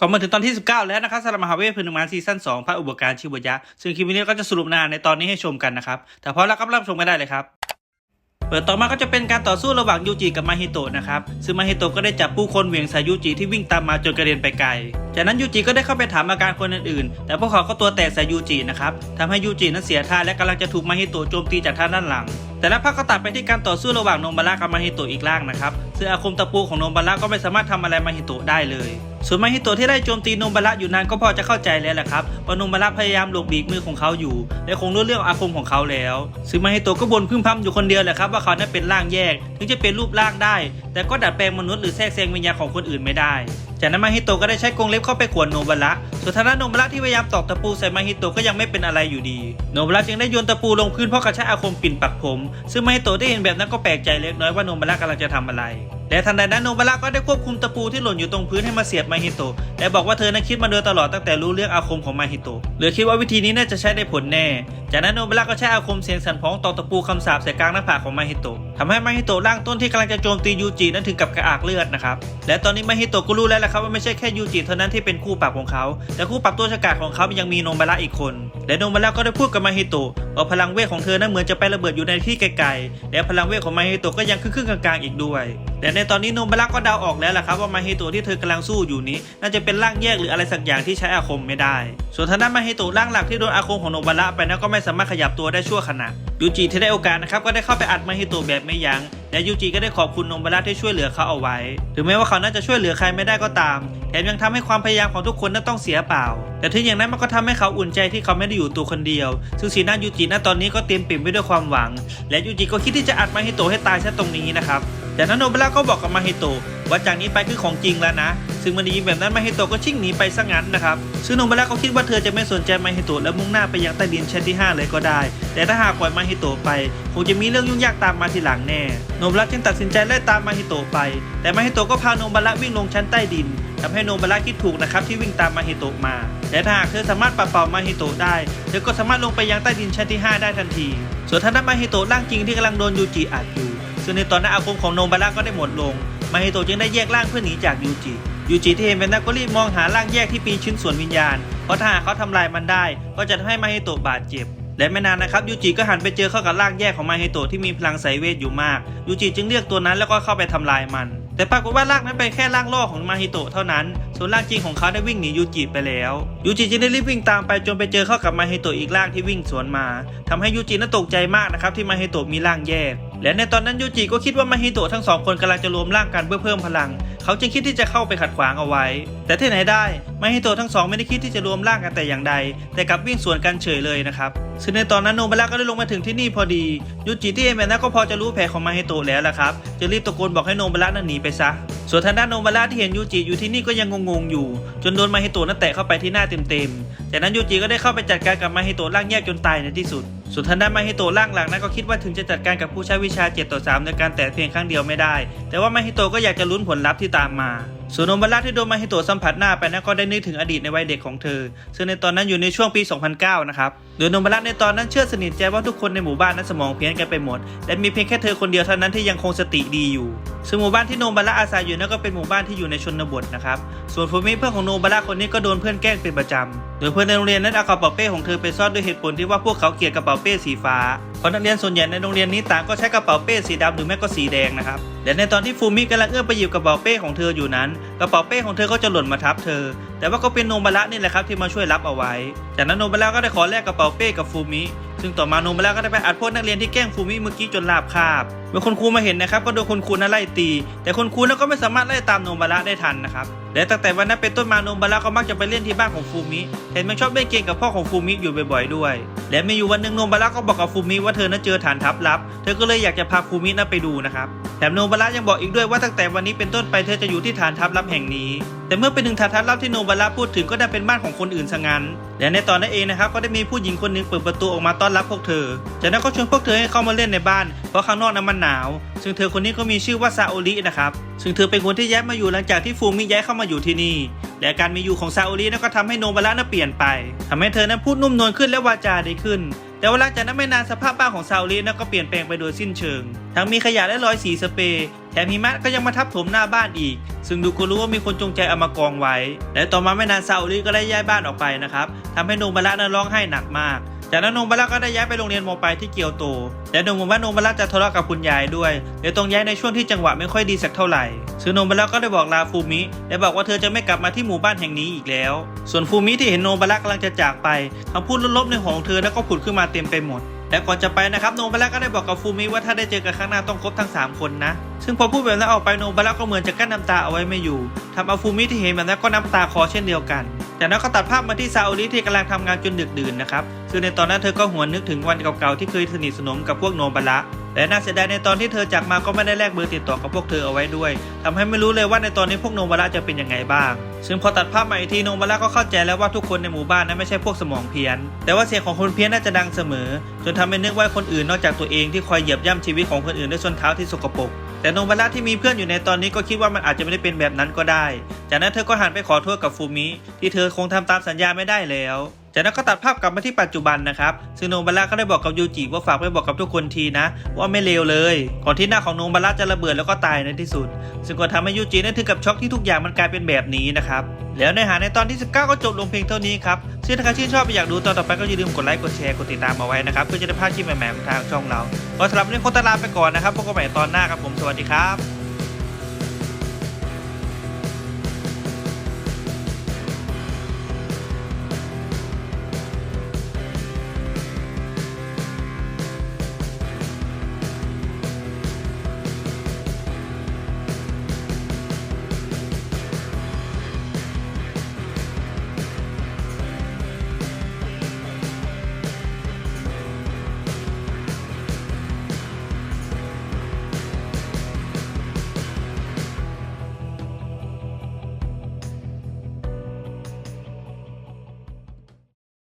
ก็มาถึงตอนที่ 19 แล้วนะครับสำหรับมหาเวทพนึงมานซีซั่น2พระอุปการชิวยะ ซึ่งคลิปนี้ก็จะสรุปนานในตอนนี้ให้ชมกันนะครับ แต่พอแล้วก็รับชมกันได้เลยครับ เปิดต่อมาก็จะเป็นการต่อสู้ระหว่างยูจิกับมาฮิโตะนะครับ ซึ่งมาฮิโตะก็ได้จับผู้คนเหวี่ยงใส่ยูจิที่วิ่งตามมาจนกระเด็นไปไกล จากนั้นยูจิก็ได้เข้าไปถามอาการคนอื่นๆ แต่พวกเขาก็ตัวแตกใส่ยูจินะครับทำให้ยูจินั้นเสียท่าและกำลังจะถูกมาฮิโตะโจมตีจากทางด้านหลังแต่ละภาคก็ตัดไปที่การต่อสู้ระหว่างโนบาระกับมาฮิโตะอีกล่างนะครับ ซึ่งอาคมตะปูของโนบาระก็ไม่สามารถทำอะไรมาฮิโตะได้เลย ส่วนมาฮิโตะที่ได้โจมตีโนบาระอยู่นานก็พอจะเข้าใจแล้วแหละครับว่าโนบาระพยายามหลบหลีกมือของเขาอยู่ และคงรู้เรื่องอาคมของเขาแล้วซึ่งมาฮิโตะก็บ่นพึมพำอยู่คนเดียวแหละครับว่าเขานั้นเป็นร่างแยก ถึงจะเป็นรูปร่างได้ แต่ก็ดัดแปลงมนุษย์หรือแทรกแซงวิญญาณของคนอื่นไม่ได้ จากนั้นมาฮิโตะก็ได้ใช้กรงเล็บเข้าไปขวนโนบาระส่วนทางด้านโนบาระที่พยายามตอกตะปูใส่มาฮิโตะก็ยังไม่เป็นอะไรอยู่ดี โนบาระจึงได้โยนตะปูลงพื้นเพราะกระใช้อาคมปิ่นปักผม ซึ่งมาฮิโตะได้เห็นแบบนั้นก็แปลกใจเล็กน้อยว่าโนบาระกำลังจะทำอะไร และทันใดนั้นโนบาระก็ได้ควบคุมตะปูที่หล่นอยู่ตรงพื้นให้มาเสียบมาฮิโตะและบอกว่าเธอนั้นคิดมาโดยตลอดตั้งแต่รู้เรื่องอาคมของมาฮิโตะหรือคิดว่าวิธีนี้น่าจะใช้ได้ผลแน่ จากนั้นโนบาระก็ใช้อาคมเสียงสั่นพ้องตอกตะปูคำสาปใส่กลางหน้าผากของมาฮิโตะ ทำให้มาฮิโตะร่างต้นที่กำลังจะโจมตียูจินั้นถึงกับกระอักเลือดนะครับ และตอนนี้มาฮิโตะก็รู้แล้วแหละครับว่าไม่ใช่แค่ยูจิเท่านั้นที่เป็นคู่ปรับของเขา แต่คู่ปรับตัวฉกาจของเขายังมีโนบาระอีกคน และโนบาระก็ได้พูดกับมาฮิโตะว่าพลังเวทของเธอนั้นเหมือนจะไประเบิดอยู่ในที่ไกลๆ และพลังเวทของมาฮิโตะก็ยังครึ่งๆกลางๆอีกด้วย แต่ในตอนนี้โนบาระก็เดาออกแล้วล่ะครับว่ามาฮิโตะที่เธอกำลังสู้อยู่นี้ น่าจะเป็นร่างแยกหรืออะไรสักอย่างที่ใช้อาคมไม่ได้ ส่วนทางด้านมาฮิโตะร่างหลักที่โดนอาคมของโนบาระไปนั้นก็ไม่สามารถขยับตัวได้ชั่วขณะ ยูจิที่ได้โอกาสนะครับก็ได้เข้าไปอัดมาฮิโตะแบบไม่ยั้งและยูจิก็ได้ขอบคุณโนบาระที่ช่วยเหลือเขาเอาไว้ ถึงแม้ว่าเขาน่าจะช่วยเหลือใครไม่ได้ก็ตาม แถมยังทำให้ความพยายามของทุกคนนั้นต้องเสียเปล่า แต่ถึงอย่างนั้นมันก็ทำให้เขาอุ่นใจที่เขาไม่ได้อยู่ตัวคนเดียว ซึ่งสีหน้ายูจิณตอนนี้ก็เต็มปิ่มไปด้วยความหวัง และยูจิก็คิดที่จะอัดมาฮิโตะให้ตายซะตรงนี้นะครับจากนั้นโนบาระก็บอกกับมาฮิโตะ ว่าจากนี้ไปคือของจริงแล้วนะ ซึ่งมันได้ยินแบบนั้นมาฮิโตะก็ชิ่งหนีไปซะงั้นนะครับซึ่งโนบาระก็คิดว่าเธอจะไม่สนใจมาฮิโตะและมุ่งหน้าไปยังใต้ดินชั้นที่ 5 เลยก็ได้ แต่ถ้าหากปล่อยมาฮิโตะไปคงจะมีเรื่องยุ่งยากตามมาทีหลังแน่โนบาระจึงตัดสินใจไล่ตามมาฮิโตะไป แต่มาฮิโตะก็พาโนบาระวิ่งลงชั้นใต้ดินทำให้โนบาระคิดถูกนะครับที่วิ่งตามมาฮิโตะมาและถ้าหากเธอสามารถปัดเป่ามาฮิโตะได้ เธอก็สามารถลงไปยังใต้ดินชั้นที่ 5 ได้ทันที ส่วนทางด้านมาฮิโตะร่างจริงที่กำลังโดนยูจิอัดอยู่ ซึ่งในตอนนั้นอาคมของโนบาระก็ได้หมดลง มาฮิโตะจึงได้แยกร่างเพื่อหนีจากยูจิยูจิที่เห็นแบบนั้นก็รีบมองหาร่างแยกที่ปีชิ้นส่วนวิญญาณ เพราะถ้าหากเขาทำลายมันได้ ก็จะทำให้มาฮิโตะบาดเจ็บ และไม่นานนะครับยูจิก็หันไปเจอเข้ากับร่างแยกของมาฮิโตะที่มีพลังไสายเวทอยู่มากยูจิจึงเรียกตัวนั้นแล้วก็เข้าไปทำลายมัน แต่ปรากฏว่าร่างนั้นเป็นแค่ร่างล่อของมาฮิโตะเท่านั้น ส่วนร่างจริงของเขาได้วิ่งหนียูจิไปแล้วยูจิจึงได้รีบวิ่งตามไปจนไปเจอเข้ากับมาฮิโตะอีกร่างที่วิ่งสวนมาทำให้ยูจินั้นตกใจมากนะครับที่มาฮิโตะมีร่างแยก และในตอนนั้นยูจิก็คิดว่ามาฮิโตะทั้งสองคนกำลังจะรวมร่างกันเพื่อเพิ่มพลัง เขาจึงคิดที่จะเข้าไปขัดขวางเอาไว้ แต่ที่ไหนได้มาฮิโตะทั้งสองไม่ได้คิดที่จะรวมร่างกันแต่อย่างใด แต่กลับวิ่งสวนกันเฉยเลยนะครับซึ่งในตอนนั้นโนบาระก็ได้ลงมาถึงที่นี่พอดียูจิที่เห็นแบบนั้นก็พอจะรู้แผนของมาฮิโตะแล้วละครับจะรีบตะโกนบอกให้โนบาระนั้นหนีไปซะส่วนทางด้านโนบาระที่เห็นยูจิอยู่ที่นี่ก็ยังงงๆอยู่ จนโดนมาฮิโตะนั้นแตะเข้าไปที่หน้าเต็มๆจากนั้นยูจิก็ได้เข้าไปจัดการกับมาฮิโตะร่างแยกจนตายในที่สุด ส่วนทางด้านมาฮิโตะร่างหลังนั้นก็คิดว่าถึงจะจัดการกับผู้ใช้วิชา7ต่อ3ในการแตะเพียงครั้งเดียวไม่ได้ แต่ว่ามาฮิโตะก็อยากจะลุ้นผลลัพธ์ที่ตามมา ส่วนโนบาระที่โดนมาฮิโตะสัมผัสหน้าไปนั้นก็ได้นึกถึงอดีตในวัยเด็กของเธอ ซึ่งในตอนนั้นอยู่ในช่วงปี 2009 นะครับ โดยโนบาระในตอนนั้นเชื่อสนิทใจว่าทุกคนในหมู่บ้านนั้นสมองเพี้ยนกันไปหมด และมีเพียงแค่เธอคนเดียวเท่านั้นที่ยังคงสติดีอยู่ ซึ่งหมู่บ้านที่โนบาระอาศัยอยู่นั่นก็เป็นหมู่บ้านที่อยู่ในชนบทนะครับ ส่วนฟูมิเพื่อนของโนบาระคนนี้ก็โดนเพื่อนแกล้งเป็นประจำ โดยเพื่อนในโรงเรียนนั้นเอากระเป๋าเป้ของเธอไปซ่อนด้วยเหตุผลที่ว่าพวกเขาเกลียดกระเป๋าเป้สีฟ้า เพราะนักเรียนส่วนใหญ่ในโรงเรียนนี้ต่างก็ใช้กระเป๋าเป้สีดำหรือแม้ก็สีแดงนะครับ และในตอนที่ฟูมิกำลังเอื้อมไปหยิบกระเป๋าเป้ของเธออยู่นั้น กระเป๋าเป้ของเธอก็จะหล่นมาทับเธอ แต่ว่าก็เป็นโนบาระนี่แหละครับที่มาช่วยรับเอาไว้ จากนั้นโนบาระก็ได้ขอแลกกระเป๋าเป้กับฟูมิ ซึ่งต่อมาโนบาระก็ได้ไปอัดพวกนักเรียนที่แกล้งฟูมิเมื่อกี้จนลาบคาบ เมื่อคุณครูมาเห็นนะครับก็โดนคุณครูนั้นไล่ตี แต่คุณครูนั้นก็ไม่สามารถไล่ตามโนบาระได้ทันนะครับ และตั้งแต่วันนั้นเป็นต้นมาโนบาระก็มักจะไปเล่นที่บ้านของฟูมิ เห็นมันชอบเล่นเกมกับพ่อของฟูมิอยู่บ่อยๆด้วย และมีอยู่วันหนึ่งโนบาระก็บอกกับฟูมิว่าเธอนั้นเจอฐานทัพลับ เธอก็เลยอยากจะพาฟูมินั้นไปดูนะครับ แถมโนบาระยังบอกอีกด้วยว่าตั้งแต่วันนี้เป็นต้นไปเธอจะอยู่ที่ฐานทัพลับแห่งนี้ แต่เมื่อไปถึงฐานทัพลับที่โนบาระพูดถึงก็ได้เป็นบ้านของคนอื่นซะงั้น และในตอนนั้นเองนะครับก็ได้มีผู้หญิงคนหนึ่งเปิดประตูออกมาต้อนรับพวกเธอ จากนั้นก็ชวนพวกเธอให้เข้ามาเล่นในบ้าน เพราะข้างนอกนั้นมันหนาว ซึ่งเธอคนนี้ก็มีชื่อว่าซาโอรินะครับ ซึ่งเธอเป็นคนที่ย้ายมาอยู่หลังจากที่ฟูมิย้ายเข้ามาอยู่ที่นี่ และการมีอยู่ของซาโอรินั้นก็ทำให้โนบาระนั้นเปลี่ยนไปทำให้เธอนั้นพูดนุ่มนวลขึ้นและวาจาดีขึ้น แต่ว่าหลังจากนั้นไม่นานสภาพบ้านของซาอุรินก็เปลี่ยนแปลงไปโดยสิ้นเชิง ทั้งมีขยะและรอยสีสเปรย์แถมหิมะก็ยังมาทับถมหน้าบ้านอีก ซึ่งดูก็รู้ว่ามีคนจงใจเอามากองไว้ และต่อมาไม่นานซาอุริก็ได้ย้ายบ้านออกไปนะครับทำให้โนบาระนั้นร้องไห้หนักมาก จากนั้นโนบาระก็ได้ย้ายไปโรงเรียนโมไปที่เกียวโตและดูเหมือนว่าโนบาระจะทะเลาะกับคุณยายด้วยเลยต้องย้ายในช่วงที่จังหวะไม่ค่อยดีสักเท่าไหร่ซึ่งโนบาระก็ได้บอกลาฟูมิและบอกว่าเธอจะไม่กลับมาที่หมู่บ้านแห่งนี้อีกแล้ว ส่วนฟูมิที่เห็นโนบาระกำลังจะจากไปคำพูดลบๆในหัวของเธอแล้วก็ผุดขึ้นมาเต็มไปหมดและก่อนจะไปนะครับโนบาระก็ได้บอกกับฟูมิว่าถ้าได้เจอกันครั้งหน้าต้องครบทั้ง 3 คนนะ ซึ่งพอพูดแบบนั้นออกไปโนบาระก็เหมือนจะกั้นน้ำตาเอาไว้ไม่อยู่ทำเอาฟูมิที่เห็นแบบนั้นก็น้ำตาคอเช่นเดียวกัน จากนั้นก็ตัดภาพมาที่ซาอุริที่กำลังทำงานจนดึกดื่นนะครับ ซึ่งในตอนนั้นเธอก็หวนนึกถึงวันเก่าๆที่เคยสนิทสนมกับพวกโนบาระและน่าเสียดายในตอนที่เธอจากมาก็ไม่ได้แลกเบอร์ติดต่อกับพวกเธอเอาไว้ด้วยทำให้ไม่รู้เลยว่าในตอนนี้พวกโนบาระจะเป็นยังไงบ้าง ซึ่งพอตัดภาพมาอีกทีโนบาระก็เข้าใจแล้วว่าทุกคนในหมู่บ้านนั้นไม่ใช่พวกสมองเพี้ยน แต่ว่าเสียงของคนเพี้ยนน่าจะดังเสมอ จนทำให้นึกว่าคนอื่นนอกจากตัวเองที่คอยเหยียบย่ำชีวิตของคนอื่นด้วยส้นเท้าที่สกปรก แต่โนบาระที่มีเพื่อนอยู่ในตอนนี้ก็คิดว่ามันอาจจะไม่ได้เป็นแบบนั้นก็ได้ จากนั้นเธอก็หันไปขอโทษกับฟูมิที่เธอคงทำตามสัญญาไม่ได้แล้ว จากนั้นก็ตัดภาพกลับมาที่ปัจจุบันนะครับ ซึ่งโนบาระก็ได้บอกกับยูจิว่าฝากไปบอกกับทุกคนทีนะ ว่าไม่เลวเลย ก่อนที่หน้าของโนบาระจะระเบิดแล้วก็ตายในที่สุด ซึ่งก็ทำให้ยูจินั้นถึงกับช็อกที่ทุกอย่างมันกลายเป็นแบบนี้นะครับ แล้วในหาในตอนที่ 19 ก็จบลงเพียงเท่านี้ครับซึ่งถ้าใครชื่นชอบอยากดูตอนต่อไปก็อย่าลืมกดไลค์กดแชร์กดติดตามมาไว้นะครับเพื่อจะได้พลาดคลิปใหม่ๆของทางช่องเราก็สำหรับวันนี้โคตรลาไปก่อนนะครับพบกันใหม่ตอนหน้าครับผมสวัสดีครับ